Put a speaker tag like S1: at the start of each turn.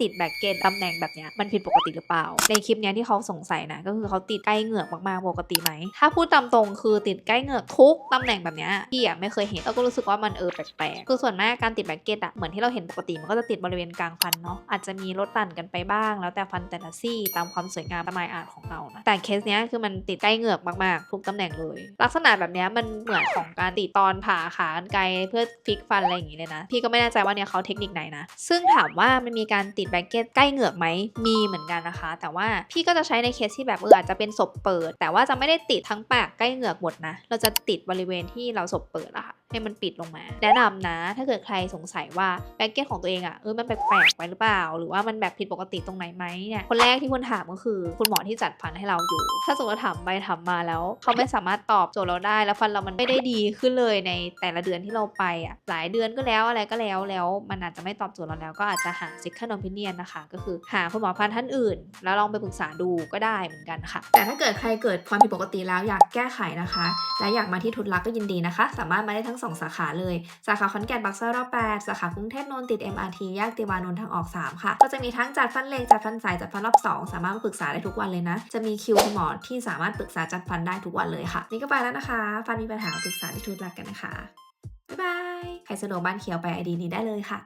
S1: ติดแบ็กเกตตำแหน่งแบบเนี้ยมันผิดปกติหรือเปล่า ในคลิปเนี้ยที่เขาสงสัยนะ ก็คือเขาติดใกล้เหงือกมากๆปกติไหม ถ้าพูดตามตรงคือติดใกล้เหงือกทุกตำแหน่งแบบเนี้ยพี่อะไม่เคยเห็นแล้วก็รู้สึกว่ามันเออแปลกๆคือส่วนมากการติดแบ็กเกตอะเหมือนที่เราเห็นปกติมันก็จะติดบริเวณกลางฟันเนาะอาจจะมีลดหลั่นกันไปบ้าง แล้วแต่ฟันแต่ละซี่ตามความสวยงามตามายอาร์ตของเรานะแต่เคสเนี้ยคือมันติดใกล้เหงือกมากๆทุกตำแหน่งเลย ลักษณะแบบเนี้ยมันเหมือนของการติดตอนผ่าขากรรไกรเพื่อฟิกฟันอะไรอย่างงี้เลยนะ พี่ก็ไม่แน่ใจว่าเนี่ยเขาเทคนิคไหนนะซึ่งถามว่ามันมีการติดแบงเก็ตใกล้เหงือกไหมมีเหมือนกันนะคะ แต่ว่าพี่ก็จะใช้ในเคสที่แบบเอออาจจะเป็นศพเปิด แต่ว่าจะไม่ได้ติดทั้งปากใกล้เหงือกหมดนะ เราจะติดบริเวณที่เราศพเปิดอะค่ะ ให้มันปิดลงมา แนะนำนะ ถ้าเกิดใครสงสัยว่าแบ็กเก็ตของตัวเองอะเออมันแปลกๆไปหรือเปล่า หรือว่ามันแบบผิดปกติตรงไหนไหมเนี่ยคนแรกที่ควรถามก็คือ คุณหมอที่จัดฟันให้เราอยู่ ถ้าสมมติถามไปถามมาแล้ว เขาไม่สามารถตอบโจทย์เราได้ แล้วฟันเรามันไม่ได้ดีขึ้นเลยในแต่ละเดือนที่เราไปอะหลายเดือนก็แล้วอะไรก็แล้วแล้ว มันอาจจะไม่ตอบโจทย์เราแล้ว ก็อาจจะหา second opinion นะคะก็คือหาคุณหมอฟันท่านอื่น แล้วลองไปปรึกษาดูก็ได้เหมือนกันค่ะ แต่ถ้าเกิดใครเกิดความผิดปกติแล้วอยากแก้ไขนะคะ และอยากมาที่ทุนรักก็ยินดีนะคะ สามารถมาได้ทั้งสองสาขาเลย สาขาขอนแก่นบักซอร์รอบแปดสาขากรุงเทพนนท์ติด MRT แยกติวานนท์ทางออก 3 ค่ะ ก็จะมีทั้งจัดฟันเล็กจัดฟันสายจัดฟันรอบ 2 สามารถปรึกษาได้ทุกวันเลยนะ จะมีคิวคุณหมอที่สามารถปรึกษาจัดฟันได้ทุกวันเลยค่ะ นี่ก็ไปแล้วนะคะ ฟันมีปัญหาปรึกษาที่ทุนรักกันนะคะบ๊ายบายใครสะดวกบ้านเขียวไปไอดีนี้ได้เลยค่ะ